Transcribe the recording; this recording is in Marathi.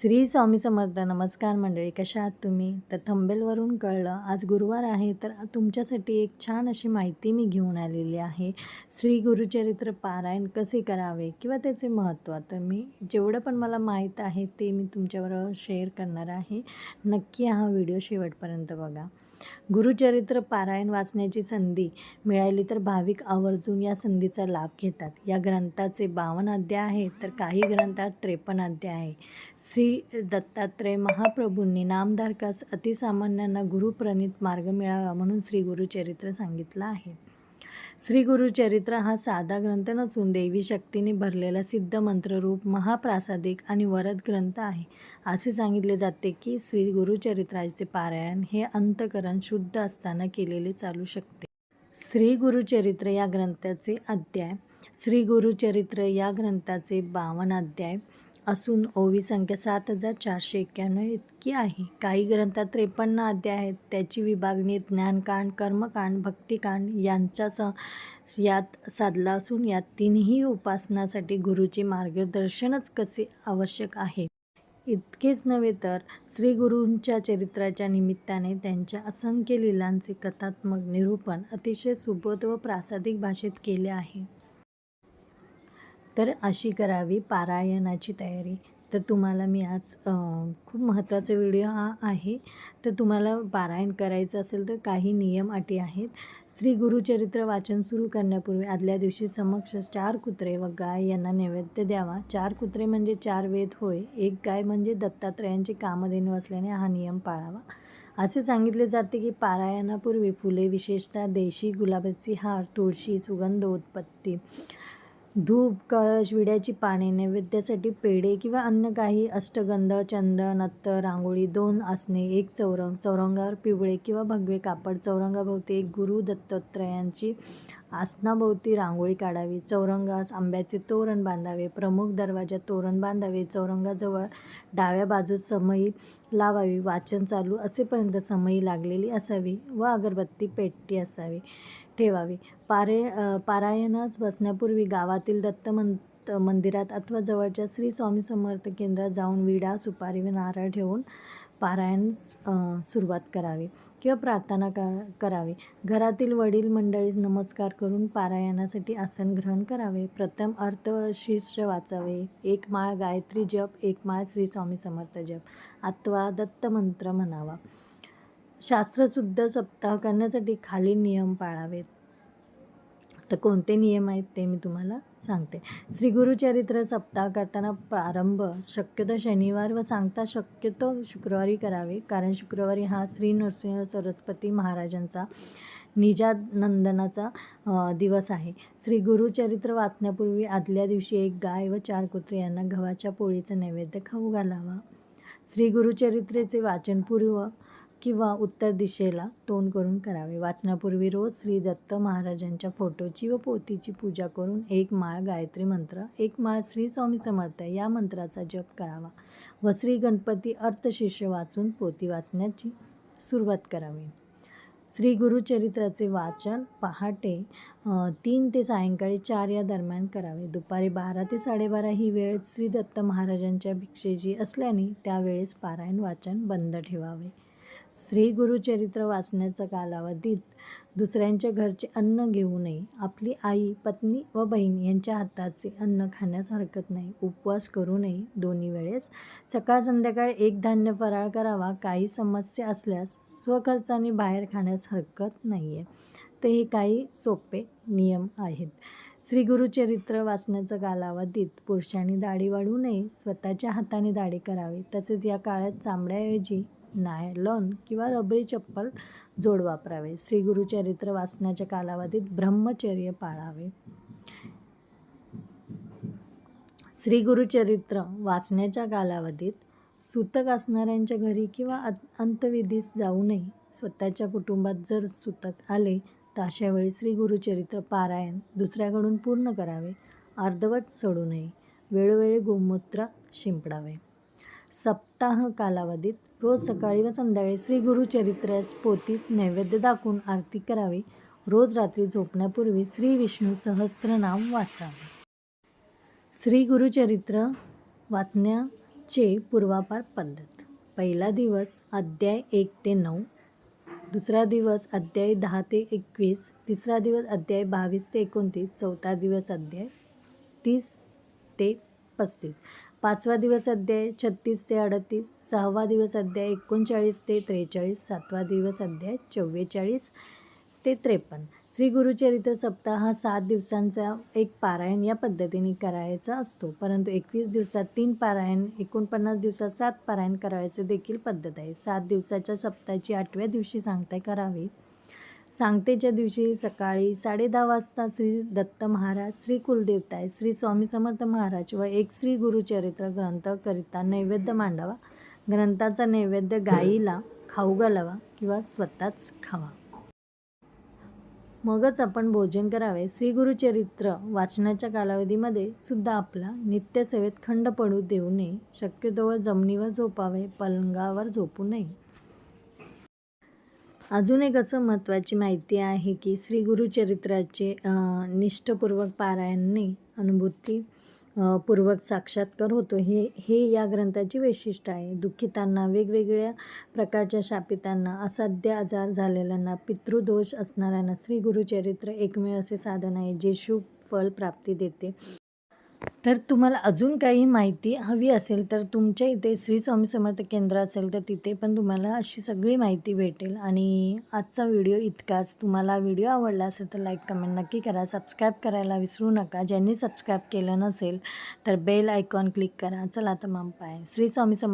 श्री स्वामी समर्थ नमस्कार मंडळी कशा आहात तुम्ही? तर थंबेलवरून कळलं आज गुरुवार आहे तर तुमच्यासाठी एक छान अशी माहिती मी घेऊन आलेली आहे. श्री गुरुचरित्र पारायण कसे करावे किंवा त्याचे महत्त्व? तर मी जेवढं पण मला माहीत आहे ते मी तुमच्याबरोबर शेअर करणार आहे. नक्की हा व्हिडिओ शेवटपर्यंत बघा. गुरुचरित्र पारायण वाचण्याची संधी मिळाली तर भाविक आवर्जून या संधीचा लाभ घेतात. या ग्रंथाचे बावन्न अध्याय आहेत तर काही ग्रंथात त्रेपन्न अध्याय आहे. श्री दत्तात्रय महाप्रभूंनी नामधारकास अतिसामान्यांना गुरुप्रणित मार्ग मिळावा म्हणून श्री गुरुचरित्र सांगितलं आहे. श्री गुरुचरित्र हा साधा ग्रंथ नसून देवी शक्तीने भरलेला सिद्ध मंत्ररूप महाप्रासादिक आणि वरद ग्रंथ आहे. असे सांगितले जाते की श्री गुरुचरित्राचे पारायण हे अंतकरण शुद्ध असताना केलेले चालू शकते. श्री गुरुचरित्र या ग्रंथाचे अध्याय श्री गुरुचरित्र या ग्रंथाचे बावन अध्याय असून ओवी संख्या सात हजार चारशे एक्क्याण्णव इतकी आहे. काही ग्रंथात त्रेपन्न अध्याय आहेत. त्याची विभागणी ज्ञानकांड कर्मकांड भक्तिकांड यांच्या स यात साधला असून यात तिन्ही उपासनासाठी गुरुचे मार्गदर्शनच कसे आवश्यक आहे? इतकेच नव्हे तर श्री गुरूंच्या चरित्राच्या निमित्ताने त्यांच्या असंख्य लीलांचे कथात्मक निरूपण अतिशय सुबोध व प्रासादिक भाषेत केले आहे. तर अशी करावी पारायणाची तयारी. तर तुम्हाला मी आज खूप महत्त्वाचा व्हिडिओ हा आहे. तर तुम्हाला पारायण करायचं असेल तर काही नियम अटी आहेत. श्री गुरुचरित्र वाचन सुरू करण्यापूर्वी आदल्या दिवशी समक्ष चार कुत्रे व गाय यांना नैवेद्य द्यावा. चार कुत्रे म्हणजे चार वेद होय. एक गाय म्हणजे दत्तात्रयांचे कामधेनू असल्याने हा नियम पाळावा. असे सांगितले जाते की पारायणापूर्वी फुले विशेषतः देशी गुलाबाची हार तुळशी सुगंध उत्पत्ती धूप कळश विड्याची पाने नैवेद्यासाठी पेढे किंवा अन्य काही अष्टगंध चंदन अत्तर रांगोळी दोन आसने एक चौरंग चौरंगावर पिवळे किंवा भगवे कापड चौरंगाभोवती एक गुरु दत्तत्रयांची आसनाभोवती रांगोळी काढावी चौरंगास आंब्याचे तोरण बांधावे प्रमुख दरवाजात तोरण बांधावे चौरंगाजवळ डाव्या बाजूस समई लावावी वाचन चालू असेपर्यंत समई लागलेली असावी व अगरबत्ती पेटी असावी. ठेवावी. पारे पारायणास बसण्यापूर्वी गावातील दत्त मंत मंदिरात अथवा जवळच्या श्री स्वामी समर्थ केंद्रात जाऊन विडा सुपारी व नारळ ठेवून पारायण सुरुवात करावी किंवा प्रार्थना करावी. घरातील वडील मंडळीस नमस्कार करून पारायणासाठी आसन ग्रहण करावे. प्रथम अर्थ वाचावे. एक माळ गायत्री जप एक माळ श्री स्वामी समर्थ जप. अथवा दत्त मंत्र म्हणावा. शास्त्रशुद्ध सप्ताह करण्यासाठी खालील नियम पाळावेत. तर कोणते नियम आहेत ते मी तुम्हाला सांगते. श्री गुरुचरित्र सप्ताह करताना प्रारंभ शक्यतो शनिवार व सांगता शक्यतो शुक्रवारी करावे. कारण शुक्रवारी हा श्री नृसिंह सरस्वती महाराजांचा निजानंदनाचा दिवस आहे. श्री गुरुचरित्र वाचण्यापूर्वी आदल्या दिवशी एक गाय व चार कुत्रे यांना गव्हाच्या पोळीचं नैवेद्य खाऊ घालावा. श्री गुरुचरित्रेचे वाचनपूर्व किंवा उत्तर दिशेला तोंड करून करावे. वाचनापूर्वी रोज श्री दत्त महाराजांच्या फोटोची व पोथीची पूजा करून एक माळ गायत्री मंत्र एक माळ श्री स्वामी समर्थ या मंत्राचा जप करावा व श्री गणपती अर्थशिष्य वाचून पोथी वाचण्याची सुरुवात करावी. श्री गुरुचरित्राचे वाचन पहाटे तीन ते सायंकाळी चार या दरम्यान करावे. दुपारी बारा ते साडेबारा ही वेळ श्री दत्त महाराजांच्या भिक्षेची असल्याने त्यावेळेस पारायण वाचन बंद ठेवावे. श्री गुरुचरित्र वाचण्याच्या कालावधीत दुसऱ्यांच्या घरचे अन्न घेऊ नये. आपली आई पत्नी व बहीण यांच्या हाताचे अन्न खाण्यास हरकत नाही. उपवास करू नये. दोन्ही वेळेस सकाळ संध्याकाळ एक धान्य फराळ करावा. काही समस्या असल्यास स्वखर्चाने बाहेर खाण्यास हरकत नाही आहे तर हे काही सोपे नियम आहेत. श्रीगुरुचरित्र वाचण्याचा वाचण्याच्या कालावधीत पुरुषांनी दाढी वाढू नये स्वतःच्या हाताने दाढी करावी. तसेच या काळात चांबड्याऐवजी नायलॉन किंवा रबरी चप्पल जोड वापरावे. श्री गुरुचरित्र वाचण्याच्या कालावधीत ब्रह्मचर्य पाळावे. श्री गुरुचरित्र वाचण्याच्या कालावधीत सूतक असणाऱ्यांच्या घरी किंवा अंतविधीस जाऊ नये. स्वतःच्या कुटुंबात जर सूतक आले तर अशा वेळी श्री गुरुचरित्र पारायण दुसऱ्याकडून पूर्ण करावे अर्धवट सोडू नये वेळोवेळी गोमूत्र शिंपडावे. सप्ताह कालावधीत रोज सकाळी व संध्याकाळी श्री गुरुचरित्रास पोतीस नैवेद्य दाखवून आरती करावी. रोज रात्री झोपण्यापूर्वी श्री विष्णू सहस्त्रनाम वाचावे. श्री गुरुचरित्र वाचण्याचे पूर्वापार पद्धत. पहिला दिवस अध्याय एक ते नऊ. दुसरा दिवस अध्याय दहा ते एकवीस तिसरा दिवस अध्याय बावीस ते एकोणतीस चौथा दिवस अध्याय तीस ते पस्तीस. पाचवा दिवस अध्याय छत्तीस ते अडतीस सहावा दिवस अध्याय एकोणचाळीस ते त्रेचाळीस सातवा दिवस अध्याय चव्वेचाळीस ते त्रेपन्न. श्री गुरुचरित्र सप्ताह हा सात दिवसांचा एक पारायण या पद्धतीने करायचा असतो. परंतु एकवीस दिवसात तीन पारायण एकोणपन्नास दिवसात सात पारायण करायचे देखील पद्धत आहे. सात दिवसाच्या सप्ताहाची आठव्या दिवशी सांगता करावी. सांगतेच्या दिवशी सकाळी साडेदहा वाजता श्री दत्त महाराज श्री कुलदेवताय श्री स्वामी समर्थ महाराज व एक श्री गुरुचरित्र ग्रंथकरिता नैवेद्य मांडावा. ग्रंथाचा नैवेद्य गाईला खाऊ घालावा किंवा स्वतःच खावा. मगच आपण भोजन करावे. श्रीगुरुचरित्र वाचनाच्या कालावधीमध्ये सुद्धा आपला नित्यसेवेत खंड पडू देऊ नये. शक्यतोवर जमिनीवर झोपावे पलंगावर झोपू नये. अजून एक असं महत्त्वाची माहिती आहे की श्री गुरुचरित्राचे निष्ठपूर्वक पारायणने अनुभूती पूर्वक साक्षात्कार होतो. हे हे या ग्रंथाची वैशिष्ट्य आहे. दुःखितांना वेगवेगळ्या प्रकारच्या शापितांना असाध्य आजार झालेल्यांना पितृदोष असणाऱ्यांना श्री गुरुचरित्र एकमेव असे साधन आहे जे शुभ फल प्राप्ती देते. तर तुम्हाला अजून काही माहिती हवी असेल तर तुमच्या इथे श्री स्वामी समर्थ केंद्र असेल तर तिथे पण तुम्हाला अशी सगळी माहिती भेटेल. आणि आजचा व्हिडिओ इतकाच. तुम्हाला व्हिडिओ आवडला असेल तर लाईक कमेंट नक्की करा. सबस्क्राईब करायला विसरू नका. ज्यांनी सबस्क्राईब केलं नसेल तर बेल आयकॉन क्लिक करा. चला तर मग पाय श्री स्वामी समर्थ